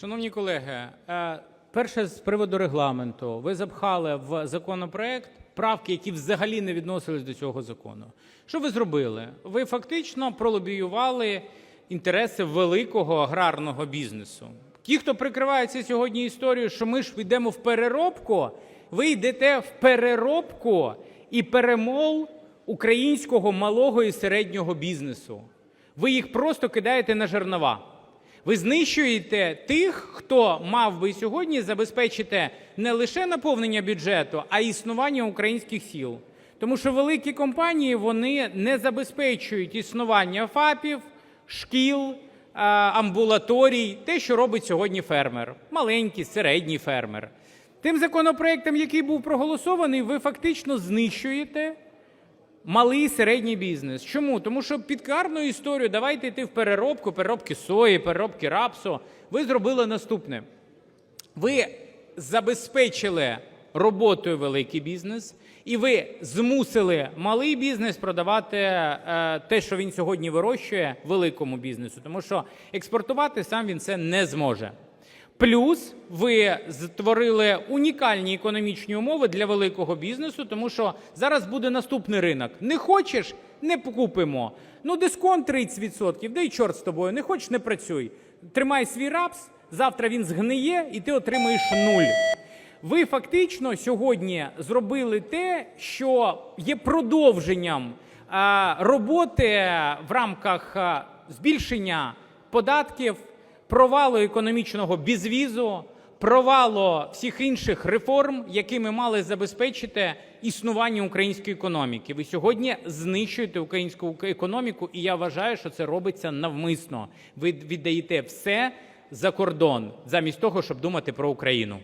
Шановні колеги, е, перше з приводу регламенту. Ви запхали в законопроект правки, які взагалі не відносились до цього закону. Що ви зробили? Ви фактично пролобіювали інтереси великого аграрного бізнесу. Ті, хто прикривається сьогодні історією, що ми ж йдемо в переробку, ви йдете в переробку і перемол українського малого і середнього бізнесу. Ви їх просто кидаєте на жернова. Ви знищуєте тих, хто мав би сьогодні забезпечити не лише наповнення бюджету, а й існування українських сіл. Тому що великі компанії вони не забезпечують існування ФАПів, шкіл, амбулаторій, те, що робить сьогодні фермер, маленький, середній фермер. Тим законопроектом, який був проголосований, ви фактично знищуєте малий середній бізнес. Чому? Тому що під карну історію давайте йти в переробку, переробки сої, переробки рапсу. Ви зробили наступне. Ви забезпечили роботою великий бізнес, і ви змусили малий бізнес продавати е, те, що він сьогодні вирощує, великому бізнесу, тому що експортувати сам він це не зможе. Плюс ви створили унікальні економічні умови для великого бізнесу, тому що зараз буде наступний ринок. Не хочеш не купимо. Ну, дисконт 30%, да й чорт з тобою. Не хочеш не працюй. Тримай свій рапс, завтра він згниє і ти отримаєш нуль. Ви фактично сьогодні зробили те, що є продовженням роботи в рамках збільшення податків, провалу економічного безвізу, провалу всіх інших реформ, якими мали забезпечити існування української економіки. Ви сьогодні знищуєте українську економіку, і я вважаю, що це робиться навмисно. Ви віддаєте все за кордон, замість того, щоб думати про Україну.